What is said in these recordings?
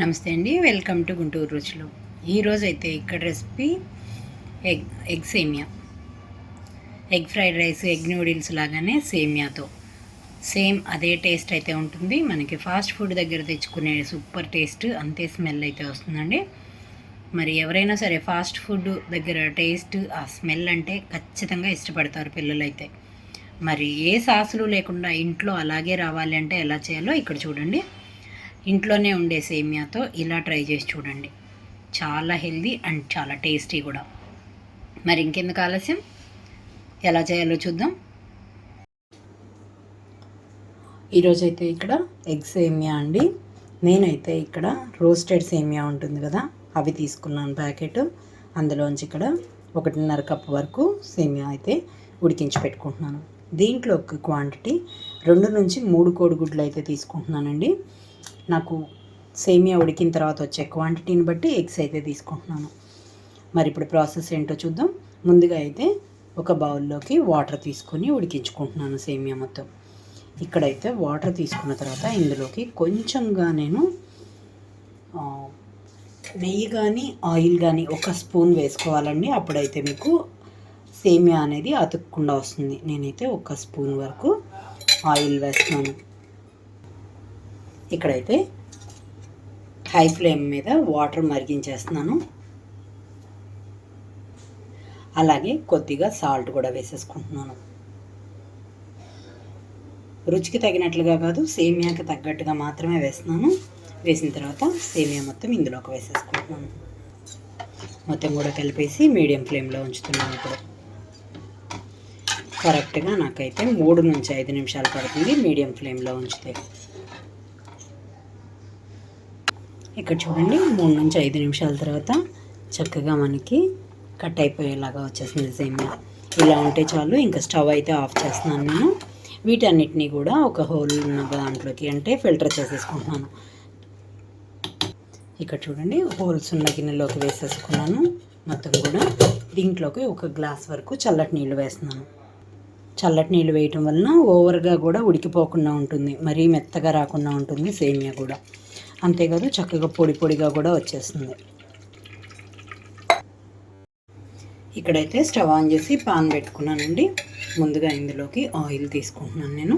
నమస్తే అండి welcome to Guntur రుచులు. ఈరోజు అయితే ఇక్కడ రెసిపీ ఎగ్ ఎగ్ సేమియా. Egg fried rice egg noodles లాగానే సేమియాతో. సేమ్ అదే టేస్ట్ అయితే ఉంటుంది. మనకి ఫాస్ట్ ఫుడ్ దగ్గర తెచ్చుకునే సూపర్ టేస్ట్ అంతే స్మెల్ అయితే వస్తుందండి. మరి ఎవరైనా సరే ఫాస్ట్ ఫుడ్ దగ్గర టేస్ట్ ఆ స్మెల్ అంటే ఖచ్చితంగా ఇష్టపడతారు పిల్లలైతే. మరి ఏ సాసులు లేకుండా ఇంట్లో అలాగే రావాలి అంటే ఎలా చేయాలో ఇక్కడ చూడండి. ఇంట్లోనే ఉండే సేమియాతో ఇలా ట్రై చేసి చూడండి. చాలా హెల్దీ అండ్ చాలా టేస్టీ కూడా. మరి ఇంకెందుకు ఆలస్యం? ఎలా చేయాలో చూద్దాం. ఈరోజైతే ఇక్కడ ఎగ్ సేమియా అండి. నేనైతే ఇక్కడ రోస్టెడ్ సేమియా ఉంటుంది కదా అవి తీసుకున్నాను ప్యాకెట్. అందులోంచి ఇక్కడ ఒకటిన్నర కప్ వరకు సేమియా అయితే ఉడికించి పెట్టుకుంటున్నాను. దీంట్లో ఒక క్వాంటిటీ రెండు నుంచి మూడు కోడిగుడ్లు అయితే తీసుకుంటున్నానండి. నాకు సేమియా ఉడికిన తర్వాత వచ్చే క్వాంటిటీని బట్టి ఎగ్స్ అయితే తీసుకుంటున్నాను. మరి ఇప్పుడు ప్రాసెస్ ఏంటో చూద్దాం. ముందుగా అయితే ఒక బౌల్లోకి వాటర్ తీసుకొని ఉడికించుకుంటున్నాను సేమియా మొత్తం. ఇక్కడైతే వాటర్ తీసుకున్న తర్వాత ఇందులోకి కొంచెంగా నేను నెయ్యి కానీ ఆయిల్ కానీ ఒక స్పూన్ వేసుకోవాలండి. అప్పుడైతే మీకు సేమియా అనేది అతుక్కుండా వస్తుంది. నేనైతే ఒక స్పూన్ వరకు ఆయిల్ వేస్తున్నాను. ఇక్కడైతే హై ఫ్లేమ్ మీద వాటర్ మరిగించేస్తున్నాను. అలాగే కొద్దిగా సాల్ట్ కూడా వేసేసుకుంటున్నాను. రుచికి తగినట్లుగా కాదు సేమియాకి తగ్గట్టుగా మాత్రమే వేస్తున్నాను. వేసిన తర్వాత సేమియా మొత్తం ఇందులోకి వేసేసుకుంటున్నాను. మొత్తం కూడా కలిపేసి మీడియం ఫ్లేమ్లో ఉంచుతున్నాను ఇప్పుడు. కరెక్ట్గా నాకైతే మూడు నుంచి ఐదు నిమిషాలు పడుతుంది మీడియం ఫ్లేమ్లో ఉంచితే. ఇక్కడ చూడండి మూడు నుంచి ఐదు నిమిషాల తర్వాత చక్కగా మనకి కట్ అయిపోయేలాగా వచ్చేసింది సేమియా ఇలా ఉంటే చాలు ఇంకా స్టవ్ అయితే ఆఫ్ చేస్తున్నాను నేను. వీటన్నిటినీ కూడా ఒక హోల్ ఉన్న దాంట్లోకి అంటే ఫిల్టర్ చేసేసుకుంటున్నాను. ఇక్కడ చూడండి హోల్స్ ఉన్న గిన్నెలోకి వేసేసుకున్నాను. మొత్తం కూడా దీంట్లోకి ఒక గ్లాస్ వరకు చల్లటి నీళ్ళు వేస్తున్నాను. చల్లటి నీళ్ళు వేయటం వలన ఓవర్గా కూడా ఉడికిపోకుండా ఉంటుంది. మరీ మెత్తగా రాకుండా ఉంటుంది సేమియా కూడా. అంతేకాదు చక్కగా పొడి పొడిగా కూడా వచ్చేస్తుంది. ఇక్కడైతే స్టవ్ ఆన్ చేసి పాన్ పెట్టుకున్నానండి. ముందుగా ఇందులోకి ఆయిల్ తీసుకుంటున్నాను నేను.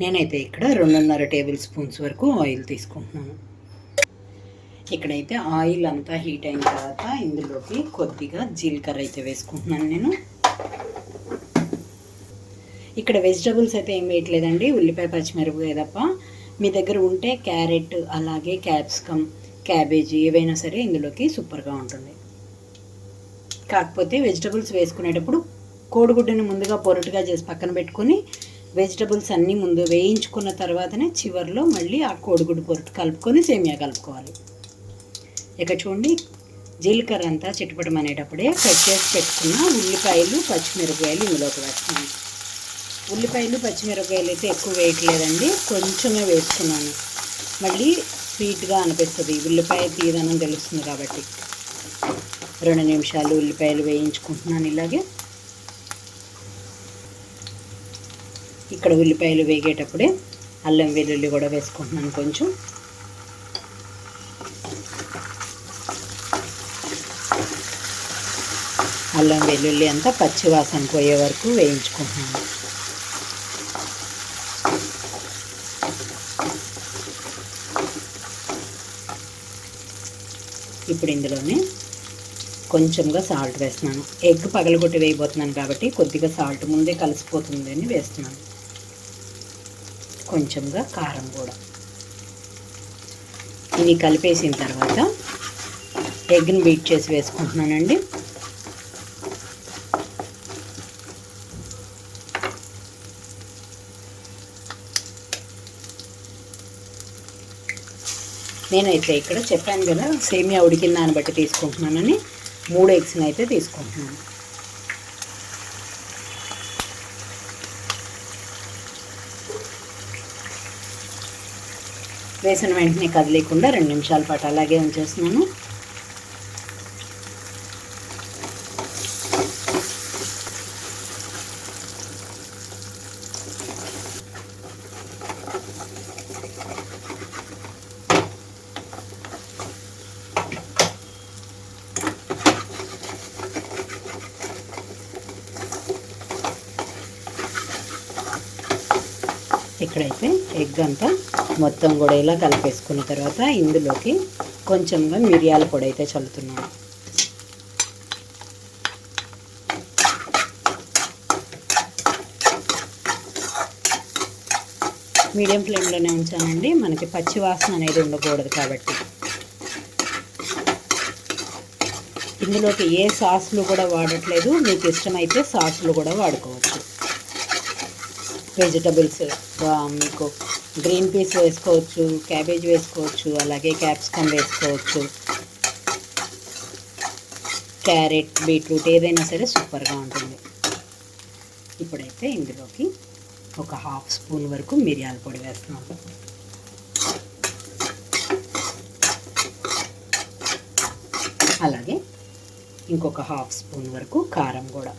నేనైతే ఇక్కడ రెండున్నర టేబుల్ స్పూన్స్ వరకు ఆయిల్ తీసుకుంటున్నాను. ఇక్కడైతే ఆయిల్ అంతా హీట్ అయిన తర్వాత ఇందులోకి కొద్దిగా జీలకర్ర అయితే వేసుకుంటున్నాను నేను. ఇక్కడ వెజిటబుల్స్ అయితే ఏం వేయట్లేదండి. ఉల్లిపాయ పచ్చిమిరపకాయ తప్ప. మీ దగ్గర ఉంటే క్యారెట్ అలాగే క్యాప్సికమ్ క్యాబేజీ ఏవైనా సరే ఇందులోకి సూపర్గా ఉంటుంది. కాకపోతే వెజిటబుల్స్ వేసుకునేటప్పుడు కోడిగుడ్డను ముందుగా పొరటుగా చేసి పక్కన పెట్టుకొని వెజిటబుల్స్ అన్నీ ముందు వేయించుకున్న తర్వాతనే చివరిలో మళ్ళీ ఆ కోడిగుడ్డు పొరటు కలుపుకొని సేమియా కలుపుకోవాలి. ఇక చూడండి జీలకర్ర అంతా చిట్టుపటమనేటప్పుడే కట్ చేసి పెట్టుకున్న ఉల్లిపాయలు పచ్చిమిరపకాయలు ఇందులోకి వేస్తున్నాను. ఉల్లిపాయలు పచ్చిమిరపకాయలు అయితే ఎక్కువ వేయట్లేదండి. కొంచెమే వేసుకున్నాను. మళ్ళీ స్వీట్గా అనిపిస్తుంది. ఉల్లిపాయ తీదనం తెలుస్తుంది కాబట్టి. రెండు నిమిషాలు ఉల్లిపాయలు వేయించుకుంటున్నాను ఇలాగే. ఇక్కడ ఉల్లిపాయలు వేగేటప్పుడే అల్లం వెల్లుల్లి కూడా వేసుకుంటున్నాను కొంచెం. అల్లం వెల్లుల్లి అంతా పచ్చివాసన పోయే వరకు వేయించుకుంటున్నాను. ఇప్పుడు ఇందులోనే కొంచెంగా సాల్ట్ వేస్తున్నాను. ఎగ్ పగలగొట్టి వేయబోతున్నాను కాబట్టి కొద్దిగా సాల్ట్ ముందే కలిసిపోతుందని వేస్తున్నాను. కొంచెంగా కారం కూడా. ఇవి కలిపేసిన తర్వాత ఎగ్ని బీట్ చేసి వేసుకుంటున్నానండి. నేనైతే ఇక్కడ చెప్పాను కదా సేమియా ఉడికిన దాన్ని బట్టి తీసుకుంటున్నానని మూడు ఎగ్స్ని అయితే తీసుకుంటున్నాను. వేసిన వెంటనే కదిలేకుండా రెండు నిమిషాల పాటు అలాగే ఉంచేస్తున్నాను. ఇక్కడైతే ఎగ్ అంతా మొత్తం కూడా ఇలా కలిపేసుకున్న తర్వాత ఇందులోకి కొంచెంగా మిరియాల పొడి అయితే చల్లుతున్నాను. మీడియం ఫ్లేమ్లోనే ఉంచానండి. మనకి పచ్చి వాసన అనేది ఉండకూడదు కాబట్టి. ఇందులోకి ఏ సాసులు కూడా వాడట్లేదు. మీకు ఇష్టమైతే సాసులు కూడా వాడుకోవచ్చు. వెజిటబుల్స్ మీకు గ్రీన్ పీస్ వేసుకోవచ్చు క్యాబేజ్ వేసుకోవచ్చు అలాగే క్యాప్సికమ్ వేసుకోవచ్చు. క్యారెట్ బీట్రూట్ ఏదైనా సరే సూపర్గా ఉంటుంది. ఇప్పుడైతే ఇందులోకి ఒక హాఫ్ స్పూన్ వరకు మిరియాల పొడి వేస్తున్నాము అలాగే ఇంకొక హాఫ్ స్పూన్ వరకు కారం కూడా.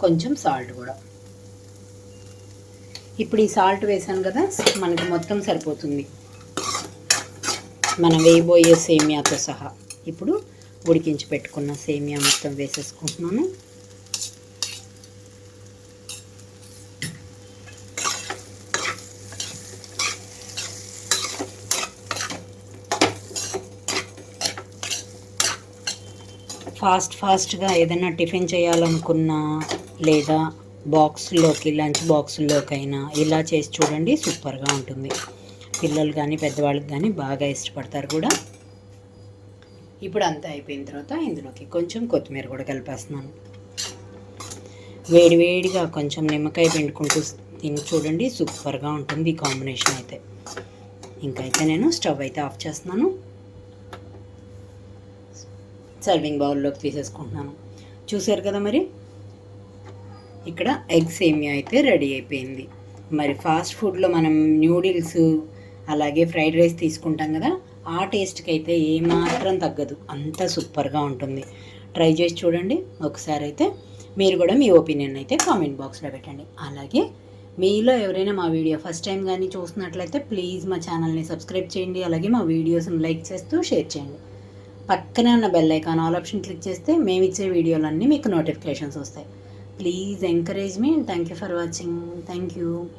కొంచెం సాల్ట్ కూడా. ఇప్పుడు ఈ సాల్ట్ వేసాను కదా మనకి మొత్తం సరిపోతుంది. మనం వేయబోయే సేమియాతో సహా. ఇప్పుడు ఉడికించి పెట్టుకున్న సేమియా మొత్తం వేసేసుకుంటున్నాను. ఫాస్ట్ ఫాస్ట్గా ఏదైనా టిఫిన్ చేయాలనుకున్నా లేదా బాక్స్లోకి లంచ్ బాక్సుల్లోకైనా ఇలా చేసి చూడండి సూపర్గా ఉంటుంది. పిల్లలు కానీ పెద్దవాళ్ళకి కానీ బాగా ఇష్టపడతారు కూడా. ఇప్పుడు అంతా అయిపోయిన తర్వాత ఇందులోకి కొంచెం కొత్తిమీర కూడా కలిపేస్తున్నాను. వేడివేడిగా కొంచెం నిమ్మకాయ పిండుకుంటూ తిని చూడండి సూపర్గా ఉంటుంది ఈ కాంబినేషన్ అయితే. ఇంకైతే నేను స్టవ్ అయితే ఆఫ్ చేస్తున్నాను. సర్వింగ్ బౌల్లోకి తీసేసుకుంటున్నాను. చూసారు కదా మరి? ఇక్కడ ఎగ్ సేమియా అయితే రెడీ అయిపోయింది. మరి ఫాస్ట్ ఫుడ్లో మనం న్యూడిల్స్ అలాగే ఫ్రైడ్ రైస్ తీసుకుంటాం కదా ఆ టేస్ట్కి అయితే ఏమాత్రం తగ్గదు. అంత సూపర్గా ఉంటుంది. ట్రై చేసి చూడండి. ఒకసారి అయితే మీరు కూడా మీ ఒపీనియన్ అయితే కామెంట్ బాక్స్లో పెట్టండి. అలాగే మీలో ఎవరైనా మా వీడియో ఫస్ట్ టైం కానీ చూస్తున్నట్లయితే ప్లీజ్ మా ఛానల్ని సబ్స్క్రైబ్ చేయండి. అలాగే మా వీడియోస్ని లైక్ చేస్తూ షేర్ చేయండి. పక్కనే ఉన్న bell icon all option click చేస్తే మేము ఇచ్చే వీడియోలన్నీ మీకు నోటిఫికేషన్స్ వస్తాయి. Please encourage me and thank you for watching. Thank you.